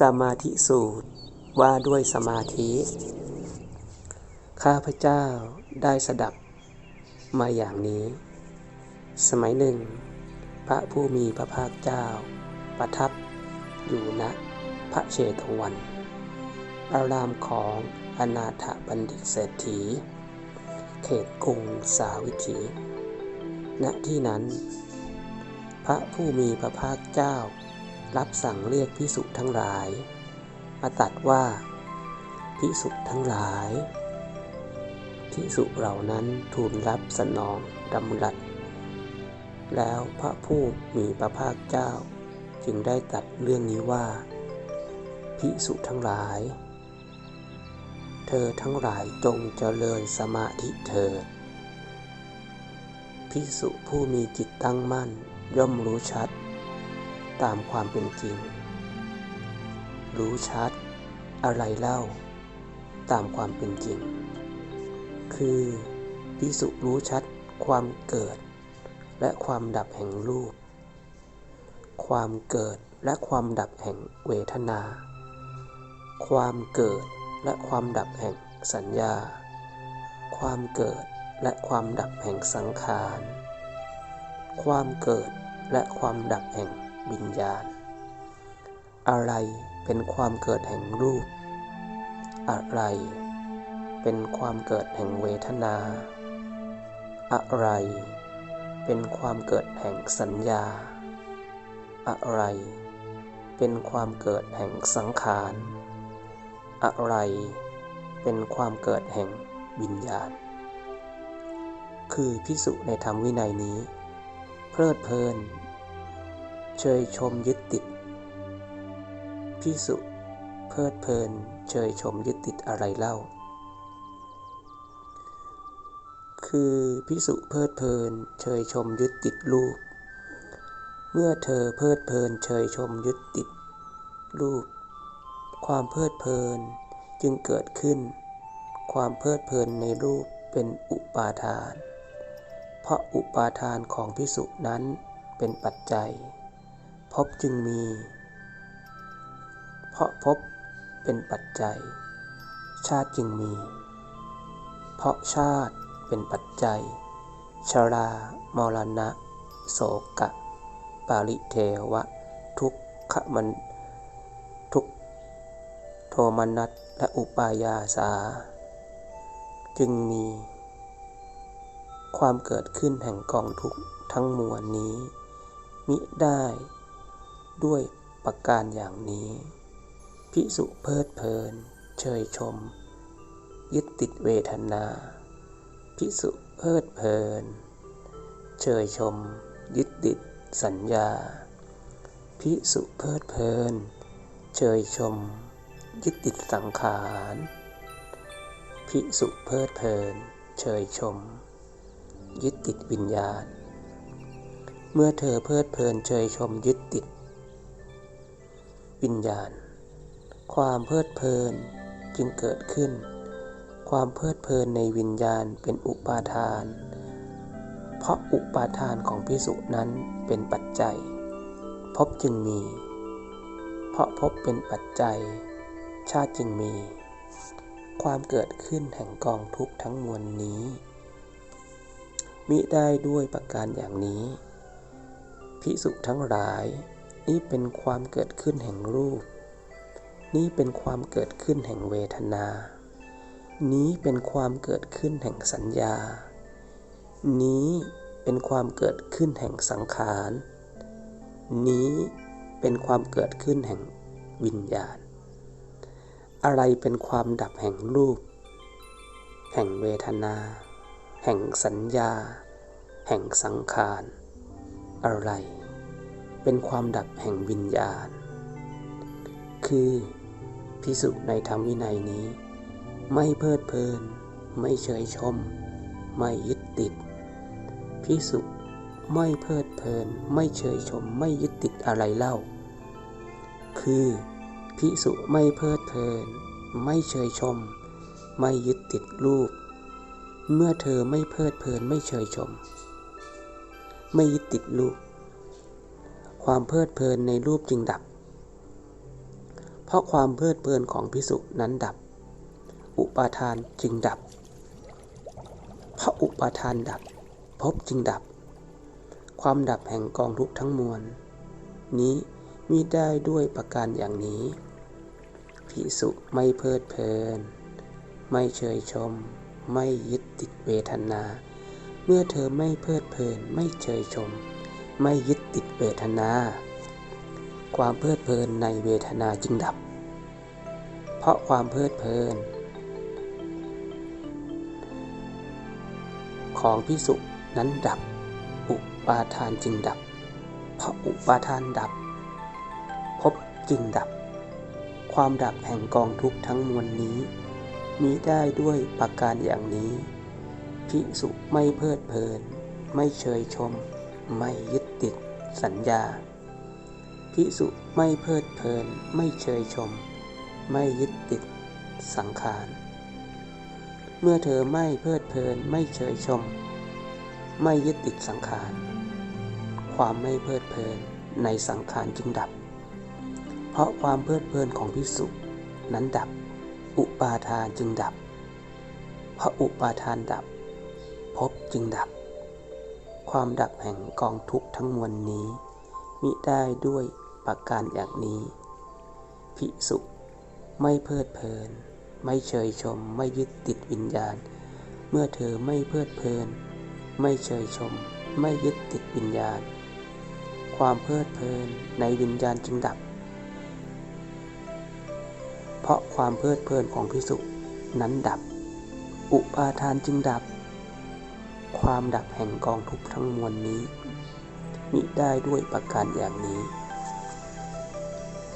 สมาธิสูตร ว่าด้วยสมาธิ ข้าพเจ้าได้สดับมาอย่างนี้ สมัยหนึ่ง พระผู้มีพระภาคเจ้า ประทับอยู่ณพระเชตวันอารามของอนาถบัณฑิตเศรษฐี เขตกรุงสาวิถี ณที่นั้น พระผู้มีพระภาคเจ้า รับสั่งเรียกพิสุทั้งหลาย มาตัดว่า พิสุทั้งหลายพิสุเหล่านั้นทูลรับสนองดำรัส แล้วพระผู้มีพระภาคเจ้า จึงได้ตัดเรื่องนี้ว่า พิสุทั้งหลาย เธอทั้งหลายจงเจริญสมาธิเถิดพิสุผู้มีจิตตั้งมั่นย่อมรู้ชัด ตามความเป็นจริง รู้ชัด อะไรเล่า ตามความเป็นจริง คือพิสุรู้ชัดความเกิด และความดับแห่งรูป ความเกิดและความดับแห่งเวทนา ความเกิดและความดับแห่งสัญญา ความเกิดและความดับแห่งสังขาร ความเกิดและความดับแห่ง วิญญาณ อะไรเป็นความเกิดแห่งรูป อะไร เป็นความเกิดแห่งเวทนา อะไร เป็นความเกิดแห่งสัญญา อะไร เป็นความเกิดแห่งสังขาร อะไร เป็นความเกิดแห่งวิญญาณ คือพิสุในธรรมวินัยนี้ เพลิดเพลิน เชยชมยึดติดพิสุเพลิดเพลิน เชยชมยึดติดอะไรเล่า คือพิสุเพลิดเพลิน เชยชมยึดติดรูป เมื่อเธอเพลิดเพลิน เชยชมยึดติดรูป ความเพลิดเพลินจึงเกิดขึ้น ความเพลิดเพลินในรูปเป็นอุปาทาน เพราะอุปาทานของพิสุนั้นเป็นปัจจัย พบจึงมี เพราะพบเป็นปัจจัย ชาติจึงมี เพราะชาติเป็นปัจจัย ชรามรณะโสกะ ปาริเทวะ ทุกขมัน ทุกโทมนัสและอุปายาสา จึงมี ความเกิดขึ้นแห่งกองทุกทั้งมวลนี้ มิได้ ด้วยประการอย่างนี้ พิสุเพลิดเพลิน เชยชม ยึดติดเวทนา พิสุเพลิดเพลิน เชยชม ยึดติดสัญญา พิสุเพลิดเพลิน เชยชม ยึดติดสังขาร พิสุเพลิดเพลิน เชยชม ยึดติดวิญญาณ เมื่อเธอเพลิดเพลินเชยชมยึดติด วิญญาณ ความเพลิดเพลินจึงเกิดขึ้น ความเพลิดเพลินในวิญญาณเป็นอุปาทาน เพราะอุปาทานของพิสุนั้นเป็นปัจจัย พบจึงมี เพราะพบเป็นปัจจัย ชาติจึงมี ความเกิดขึ้นแห่งกองทุกทั้งมวลนี้ มิได้ด้วยประการอย่างนี้ พิสุทั้งหลาย นี้เป็นความเกิดขึ้นแห่งรูป นี้เป็นความเกิดขึ้นแห่งเวทนา นี้เป็นความเกิดขึ้นแห่งสัญญา นี้เป็นความเกิดขึ้นแห่งสังขาร นี้เป็นความเกิดขึ้นแห่งวิญญาณ อะไรเป็นความดับแห่งรูป แห่งเวทนา แห่งสัญญา แห่งสังขาร อะไร เป็นความดับแห่งวิญญาณ คือพิสุในธรรมวินัยนี้ ไม่เพลิดเพลิน ไม่เฉยชม ไม่ยึดติดพิสุไม่เพลิดเพลิน ไม่เฉยชม ไม่ยึดติดอะไรเล่า คือพิสุไม่เพลิดเพลิน ไม่เฉยชม ไม่ยึดติดรูป เมื่อเธอไม่เพลิดเพลินไม่เฉยชม ไม่ยึดติดรูป ความเพลิดเพลินในรูปจึงดับ เพราะความเพลิดเพลินของพิสุนั้นดับ อุปาทานจึงดับ เพราะอุปาทานดับภพจึงดับ ความดับแห่งกองทุกทั้งมวล นี้มิได้ด้วยประการอย่างนี้พิสุไม่เพลิดเพลิน ไม่เชยชม ไม่ยึดติดเวทนา เมื่อเธอไม่เพลิดเพลินไม่เชยชม ไม่ยึดติดเวทนา ความเพลิดเพลินในเวทนาจึงดับ เพราะความเพลิดเพลิน ของพิสุนั้นดับ อุปาทานจึงดับ เพราะอุปาทานดับภพจึงดับ ความดับแห่งกองทุกข์ทั้งมวลนี้ มีได้ด้วยประการอย่างนี้พิสุไม่เพลิดเพลิน ไม่เชยชม ไม่ยึดติดสัญญา พิสุไม่เพลิดเพลิน ไม่เชยชม ไม่ยึดติดสังขาร เมื่อเธอไม่เพลิดเพลิน ไม่เชยชม ไม่ยึดติดสังขาร ความไม่เพลิดเพลินในสังขารจึงดับ เพราะความเพลิดเพลินของพิสุนั้นดับ อุปาทานจึงดับ เพราะอุปาทานดับภพจึงดับ ความดับแห่งกองทุกข์ทั้งมวลนี้ มิได้ด้วยประการอย่างนี้ ภิกษุไม่เพลิดเพลิน ไม่เชยชม ไม่ยึดติดวิญญาณ เมื่อเธอไม่เพลิดเพลิน ไม่เชยชม ไม่ยึดติดวิญญาณ ความเพลิดเพลินในวิญญาณจึงดับ เพราะความเพลิดเพลินของพิสุนั้นดับ อุปาทานจึงดับ ความดับแห่งกองทุกข์ทั้งมวลนี้มิได้ด้วยประการอย่างนี้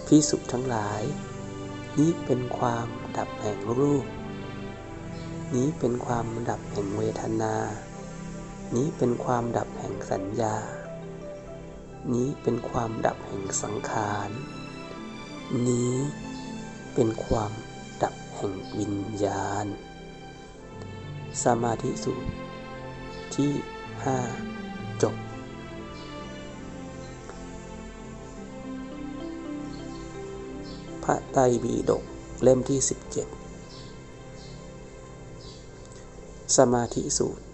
พิสุทั้งหลาย นี้เป็นความดับแห่งรูป นี้เป็นความดับแห่งเวทนา นี้เป็นความดับแห่งสัญญา นี้เป็นความดับแห่งสังขาร นี้เป็นความดับแห่งวิญญาณ สมาธิสูตร 5 จบ พระไตรปิฎกเล่มที่ 17 สมาธิสูตร